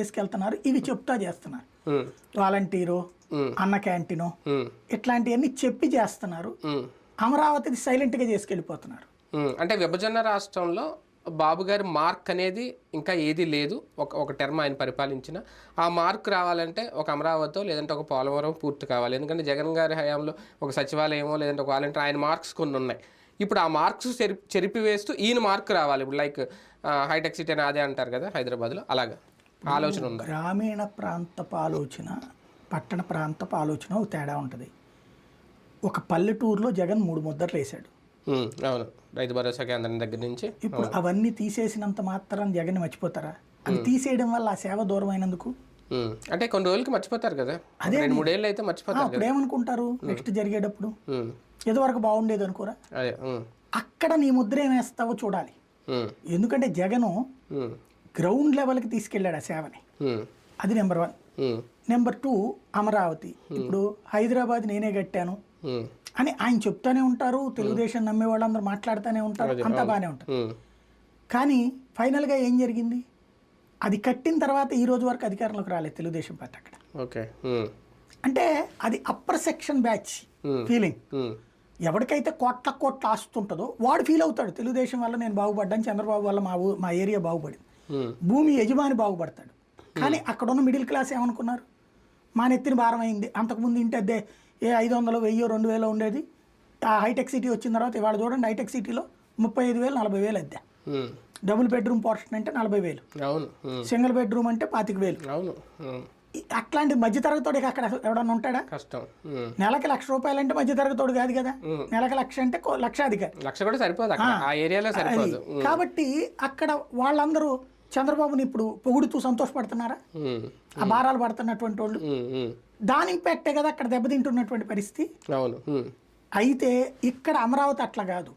తీసుకెళ్తున్నారు. ఇవి చెప్తా చేస్తున్నారు. వాలంటీరు అన్న క్యాంటీను ఇట్లాంటివన్నీ చెప్పి చేస్తున్నారు. అమరావతిని సైలెంట్గా చేసుకెళ్ళిపోతున్నారు. అంటే విభజన రాష్ట్రంలో బాబు గారి మార్క్ అనేది ఇంకా ఏది లేదు. ఒక ఒక టర్మ్ ఆయన పరిపాలించిన. ఆ మార్క్ రావాలంటే ఒక అమరావతి లేదంటే ఒక పోలవరం పూర్తి కావాలి. ఎందుకంటే జగన్ గారి హయాంలో ఒక సచివాలయమో లేదంటే ఒక వాలంటీర్ ఆయన మార్క్స్ కొన్ని ఉన్నాయి. ఇప్పుడు ఆ మార్క్స్ చెరి చెరిపివేస్తూ ఈయన మార్క్ రావాలి. ఇప్పుడు లైక్ హైటెక్ సిటీ అని అదే అంటారు కదా హైదరాబాద్లో. అలాగా. ఆలోచన ఉందా? గ్రామీణ ప్రాంతపు ఆలోచన పట్టణ ప్రాంతపు ఆలోచన ఒక తేడా ఉంటుంది. ఒక పల్లెటూరులో జగన్ మూడు ముద్దర్లు వేశాడు. అవును. రైతు భరోసా కేంద్రం దగ్గర నుంచి. ఇప్పుడు అవన్నీ తీసేసినంత మాత్రం జగన్ మర్చిపోతారా? అది తీసేయడం వల్ల ఆ సేవ దూరం అయినందుకు? అంటే కొన్ని రోజులకి మర్చిపోతారు కదా. రెండు మూడేళ్ళు అయితే మర్చిపోతారు అప్పుడు ఏమనుకుంటారు నెక్స్ట్ జరిగేటప్పుడు? ఉమ్, ఇదివరకు బాగుండేది అనుకోరా? అదే అక్కడ నీ ముద్ర ఏం వేస్తావో చూడాలి. ఎందుకంటే జగను గ్రౌండ్ లెవెల్కి తీసుకెళ్ళాడు ఆ సేవని. అది number one number two Amaravati. ఇప్పుడు హైదరాబాద్ నేనే కట్టాను అని ఆయన చెప్తానే ఉంటారు తెలుగుదేశం నమ్మే వాళ్ళందరూ మాట్లాడుతూనే ఉంటారు అంతా బాగానే ఉంటారు ఉమ్, కానీ ఫైనల్గా ఏం జరిగింది? అది కట్టిన తర్వాత ఈ రోజు వరకు అధికారంలోకి రాలేదు తెలుగుదేశం పార్టీ అక్కడ. ఓకే. అంటే అది అప్పర్ సెక్షన్ బ్యాచ్. ఫీలింగ్ ఎవరికైతే కోట్ల కోట్ల ఆస్తుంటుందో వాడు ఫీల్ అవుతాడు తెలుగుదేశం వల్ల నేను బాగుపడ్డాను చంద్రబాబు వల్ల మా మా ఏరియా బాగుపడింది. భూమి యజమాని బాగుపడతాడు. కానీ అక్కడ ఉన్న మిడిల్ క్లాస్ ఏమనుకున్నారు? మా నెత్తిన భారం అయింది. అంతకుముందు ఇంటి అద్దె ఏ ఐదు వందలు వెయ్యో రెండు వేలు ఉండేది. ఆ హైటెక్ సిటీ వచ్చిన తర్వాత ఇవాళ చూడండి హైటెక్ సిటీలో ముప్పై ఐదు వేలు నలభై వేలు అద్దె డబుల్ బెడ్రూమ్ పోర్షన్ అంటే నలభై వేలు సింగిల్ బెడ్రూమ్ అంటే పాతిక వేలు అట్లాంటి మధ్యతరగతోడికి అక్కడ ఎవడన్నా ఉంటాడా? కష్టం. నెలకి లక్ష రూపాయలు అంటే మధ్యతరగతోడు కాదు. కదా నెలకి లక్ష అంటే లక్షాధికారి లక్ష కూడా సరిపోదు అక్కడ. ఆ ఏరియాలో సరిపోదు. ఉమ్, కాబట్టి అక్కడ వాళ్ళందరూ చంద్రబాబుని ఇప్పుడు పొగుడుతూ సంతోషపడుతున్నారా? ఆ భారాలు పడుతున్నటువంటి వాళ్ళు. దాని ఇంపాక్టే కదా అక్కడ దెబ్బతింటున్నటువంటి పరిస్థితి. అవును అయితే ఇక్కడ అమరావతి అట్లా కాదు.